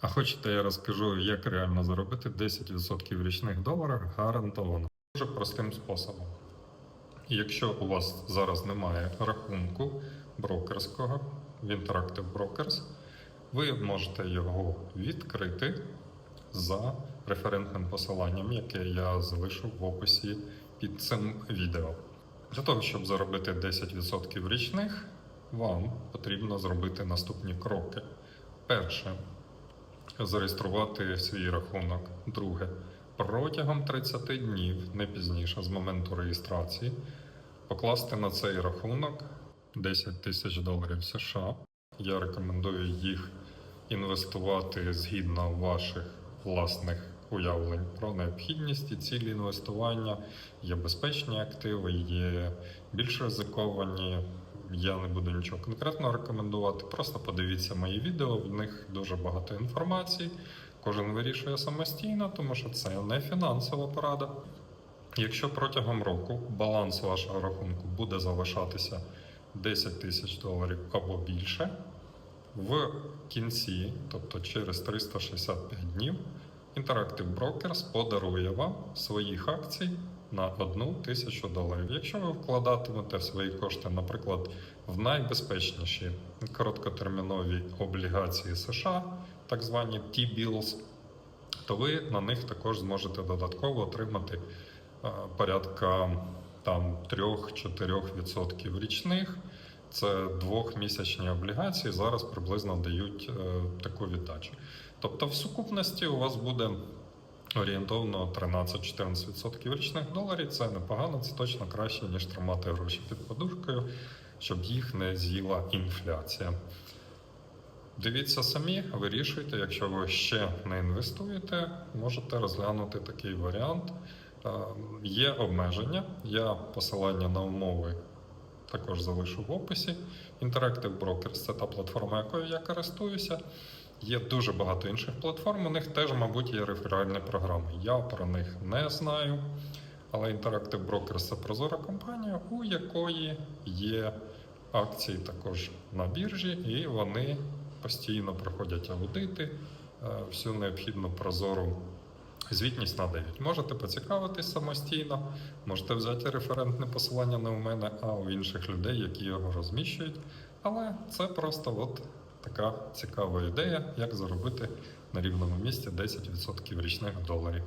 А хочете, я розкажу, як реально заробити 10% річних доларів гарантовано. Дуже простим способом. Якщо у вас зараз немає рахунку брокерського в Interactive Brokers, ви можете його відкрити за референтним посиланням, яке я залишу в описі під цим відео. Для того, щоб заробити 10% річних, вам потрібно зробити наступні кроки. Перше зареєструвати свій рахунок. Друге, протягом 30 днів, не пізніше з моменту реєстрації, покласти на цей рахунок 10 тисяч доларів США. Я рекомендую їх інвестувати згідно ваших власних уявлень про необхідність і цілі інвестування. Є безпечні активи, є більш ризиковані. Я не буду нічого конкретно рекомендувати. Просто подивіться мої відео, в них дуже багато інформації. Кожен вирішує самостійно, тому що це не фінансова порада. Якщо протягом року баланс вашого рахунку буде залишатися 10 тисяч доларів або більше, в кінці, тобто через 365 днів, Interactive Brokers подарує вам своїх акцій на одну тисячу доларів. Якщо ви вкладатимете свої кошти, наприклад, в найбезпечніші короткотермінові облігації США, так звані T-bills, то ви на них також зможете додатково отримати е, порядка там 3-4% річних. Це двохмісячні облігації зараз приблизно дають е, таку віддачу. Тобто, в сукупності у вас буде орієнтовно 13-14% річних доларів. Це непогано, це точно краще, ніж тримати гроші під подушкою, щоб їх не з'їла інфляція. Дивіться самі, вирішуйте, якщо ви ще не інвестуєте, можете розглянути такий варіант. Е, Є обмеження, я посилання на умови також залишу в описі. Interactive Brokers це та платформа, якою я користуюся. Є дуже багато інших платформ. У них теж, мабуть, є реферальні програми. Я про них не знаю. Але Interactive Brokers це прозора компанія, у якої є акції також на біржі, і вони постійно проходять аудити, е, всю необхідну прозору звітність надають. Можете поцікавитись самостійно, можете взяти референтне посилання не у мене, а у інших людей, які його розміщують. Але це просто от така цікава ідея, як заробити на рівному місці 10% річних доларів.